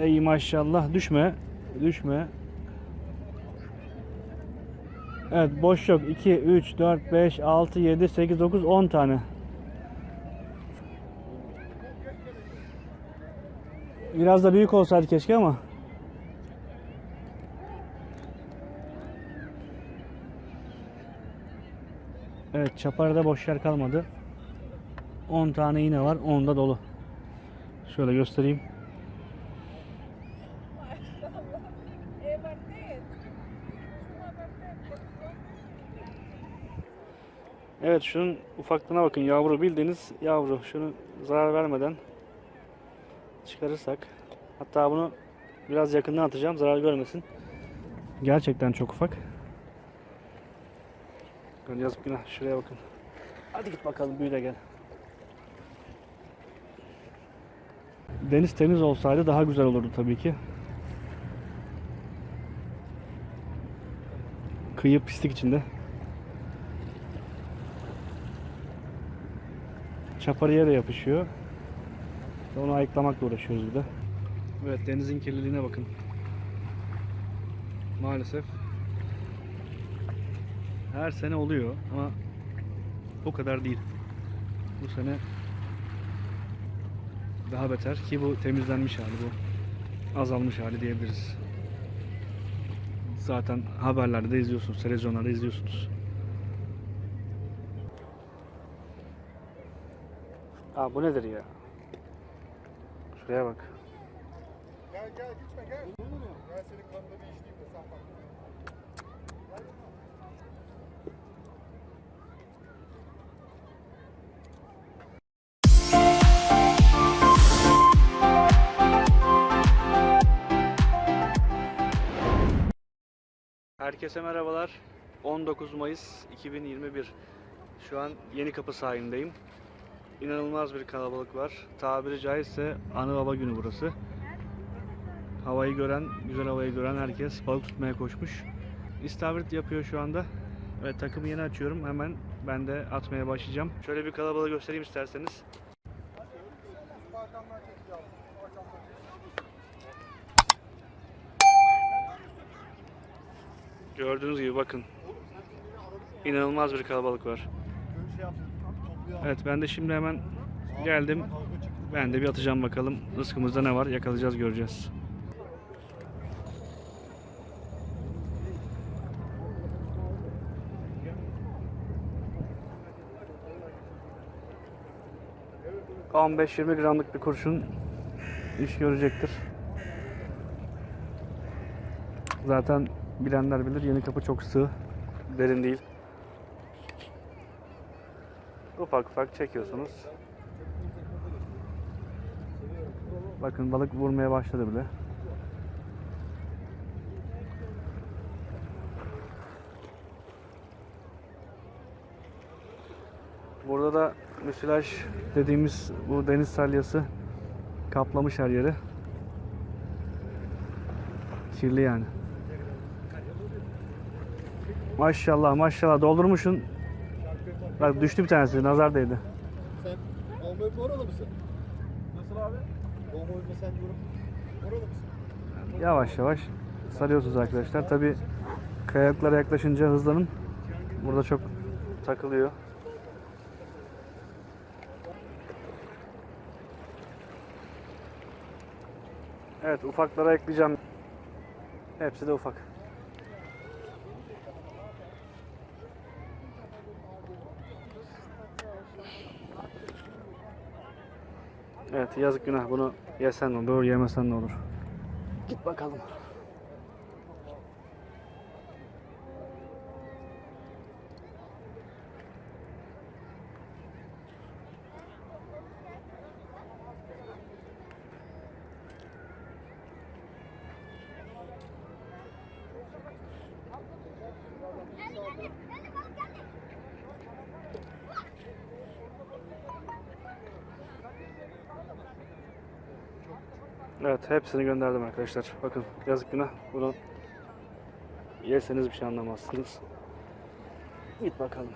Ey maşallah düşme. Düşme. Evet boş yok. 2, 3, 4, 5, 6, 7, 8, 9, 10 tane. Biraz da büyük olsaydı keşke ama. Evet çaparda boş yer kalmadı. 10 tane iğne var. 10 da dolu. Şöyle göstereyim. Evet şunun ufaklığına bakın yavru bildiğiniz yavru. Şunu zarar vermeden çıkarırsak. Hatta bunu biraz yakından atacağım zarar görmesin. Gerçekten çok ufak. Yazık günah şuraya bakın. Hadi git bakalım büyü de gel. Deniz temiz olsaydı daha güzel olurdu tabii ki. Kıyı pislik içinde. Çaparıya da yapışıyor. Onu ayıklamakla uğraşıyoruz bir de. Evet denizin kirliliğine bakın. Maalesef her sene oluyor ama o kadar değil. Bu sene daha beter ki bu temizlenmiş hali bu. Azalmış hali diyebiliriz. Zaten haberlerde de izliyorsunuz, televizyonlarda izliyorsunuz. Aa bu nedir ya? Şuraya bak. Gel gel gitme gel. Gel senin kanını bir içleyeyim de sen bak. Herkese merhabalar. 19 Mayıs 2021. Şu an Yeni Kapı sahilindeyim. İnanılmaz bir kalabalık var. Tabiri caizse anı baba günü burası. Havayı gören, güzel havayı gören herkes balık tutmaya koşmuş. İstavrit yapıyor şu anda. Ve takımı yeni açıyorum. Hemen ben de atmaya başlayacağım. Şöyle bir kalabalığı göstereyim isterseniz. Gördüğünüz gibi bakın. İnanılmaz bir kalabalık var. Evet ben de şimdi hemen geldim. Ben de bir atacağım bakalım. Rızkımızda ne var yakalayacağız göreceğiz. ...15-20 gramlık bir kurşun... ...iş görecektir. Zaten bilenler bilir yeni kapı çok sığ... ...derin değil. Ufak ufak çekiyorsunuz. Bakın balık vurmaya başladı bile. Burada da müsilaj dediğimiz bu deniz salyası kaplamış her yeri. Kirli yani. Maşallah maşallah doldurmuşsun. Bak düştü bir tanesi nazar değdi. Sen yapma oralı mısın? Nasıl abi? Yapma sen yorum. Oralı mısın? Yavaş yavaş sarıyorsunuz arkadaşlar. Tabi kayalıklara yaklaşınca hızlanın. Burada çok takılıyor. Evet ufaklara ekleyeceğim. Hepsi de ufak. Evet yazık günah bunu yesen ne olur yemesen ne olur. Git bakalım. Evet hepsini gönderdim arkadaşlar. Bakın yazık günah. Bunu yerseniz bir şey anlamazsınız. Git bakalım.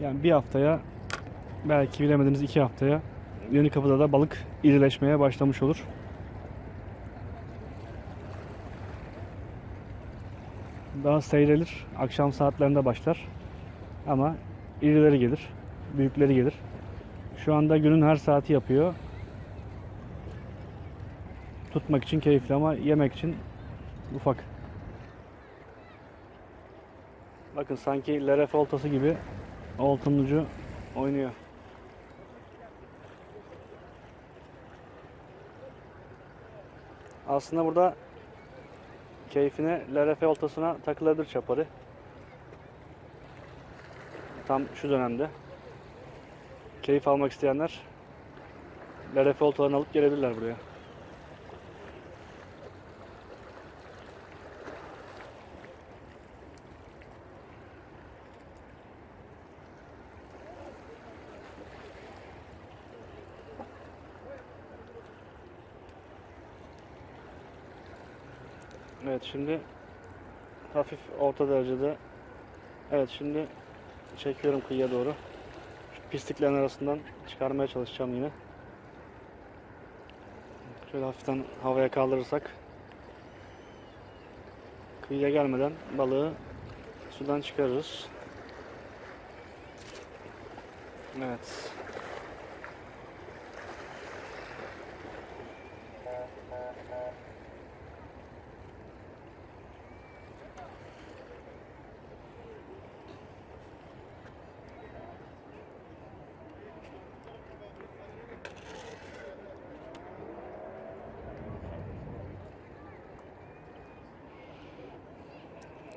Yani bir haftaya belki bilemediğimiz iki haftaya yeni kapıda da balık irileşmeye başlamış olur. Daha seyrelir. Akşam saatlerinde başlar. Ama irileri gelir. Büyükleri gelir. Şu anda günün her saati yapıyor. Tutmak için keyifli ama yemek için ufak. Bakın sanki lerefe oltası gibi oltanın ucu oynuyor. Aslında burada keyfine lerefe oltasına takılabilir çaparı. Tam şu dönemde. Keyif almak isteyenler lerefe oltalarını alıp gelebilirler buraya. Evet şimdi hafif orta derecede Evet şimdi çekiyorum kıyıya doğru. Şu pisliklerin arasından çıkarmaya çalışacağım yine. Şöyle hafiften havaya kaldırırsak kıyıya gelmeden balığı sudan çıkarırız. Evet.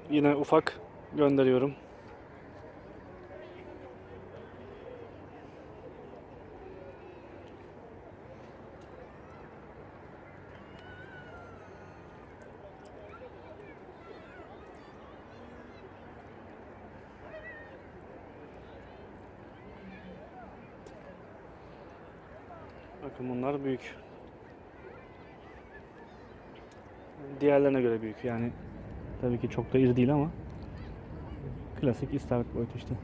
Yine ufak gönderiyorum. Bakın bunlar büyük. Diğerlerine göre büyük yani Tabii ki çok da iri değil ama klasik istavrit boyutu işte.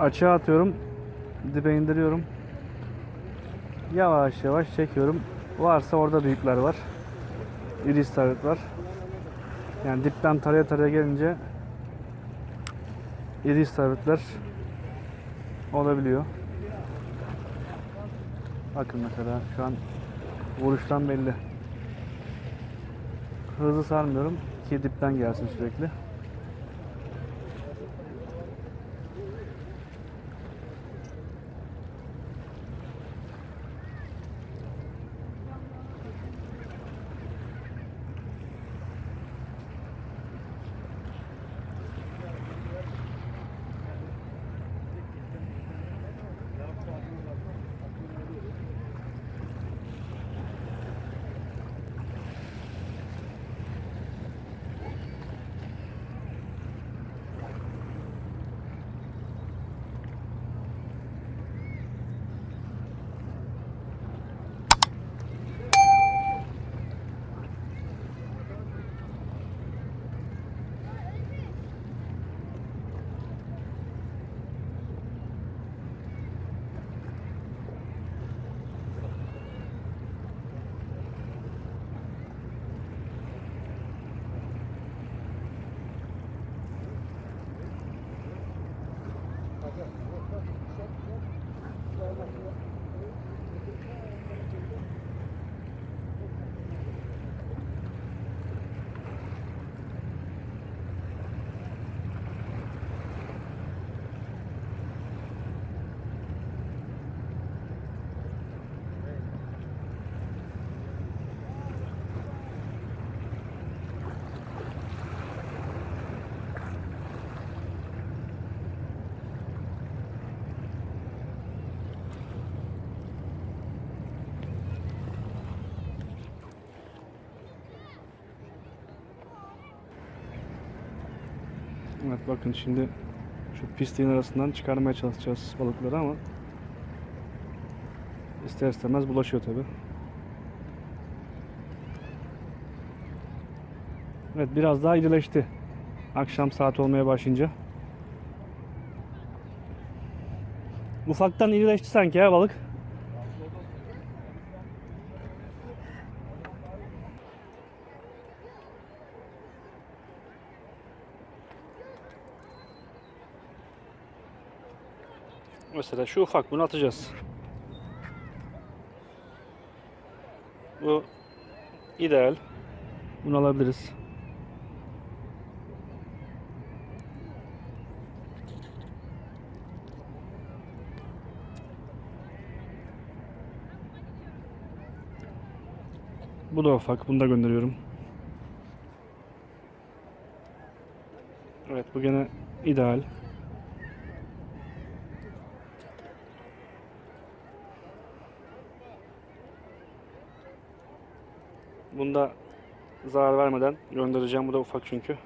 Açığa atıyorum. Dibe indiriyorum. Yavaş yavaş çekiyorum. Varsa orada büyükler var. İri istavrit var. Yani dipten taraya taraya gelince iri istavritler olabiliyor. Bakın mesela şu an vuruştan belli. Hızlı sarmıyorum ki dipten gelsin sürekli. Evet bakın şimdi şu pisliğin arasından çıkarmaya çalışacağız balıkları ama İster istemez bulaşıyor tabi. Evet biraz daha irileşti. Akşam saat olmaya başlayınca. Ufaktan irileşti sanki ya balık. Mesela şu ufak bunu atacağız. Bu ideal. Bunu alabiliriz. Bu da ufak. Bunu da gönderiyorum. Evet bu gene ideal. Bunda zarar vermeden göndereceğim. Bu da ufak çünkü.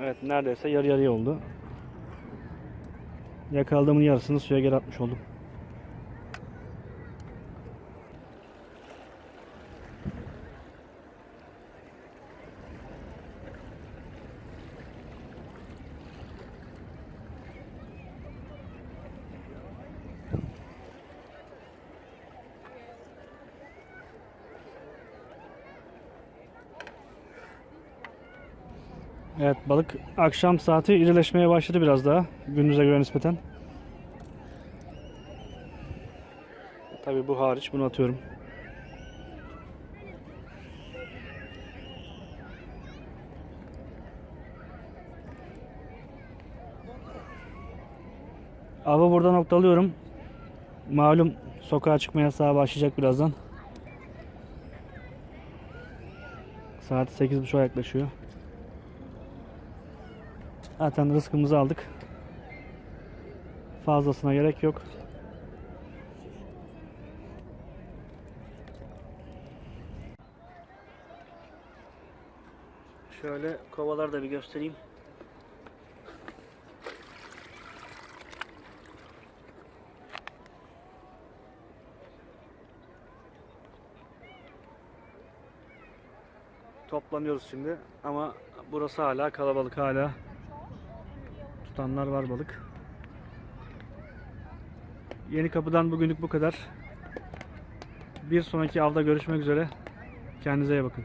Evet neredeyse yarı yarıya oldu. Yakaladığımın yarısını suya geri atmış oldum. Evet balık akşam saati irileşmeye başladı biraz daha gündüze göre nispeten. Tabi bu hariç bunu atıyorum. Avı burada noktalıyorum. Malum sokağa çıkma yasağı başlayacak birazdan. Saat 8.30'a yaklaşıyor. Zaten rızkımızı aldık. Fazlasına gerek yok. Şöyle kovaları da bir göstereyim. Toplanıyoruz şimdi ama burası hala kalabalık hala tutanlar var balık. Yeni kapıdan bugünlük bu kadar. Bir sonraki avda görüşmek üzere. Kendinize iyi bakın.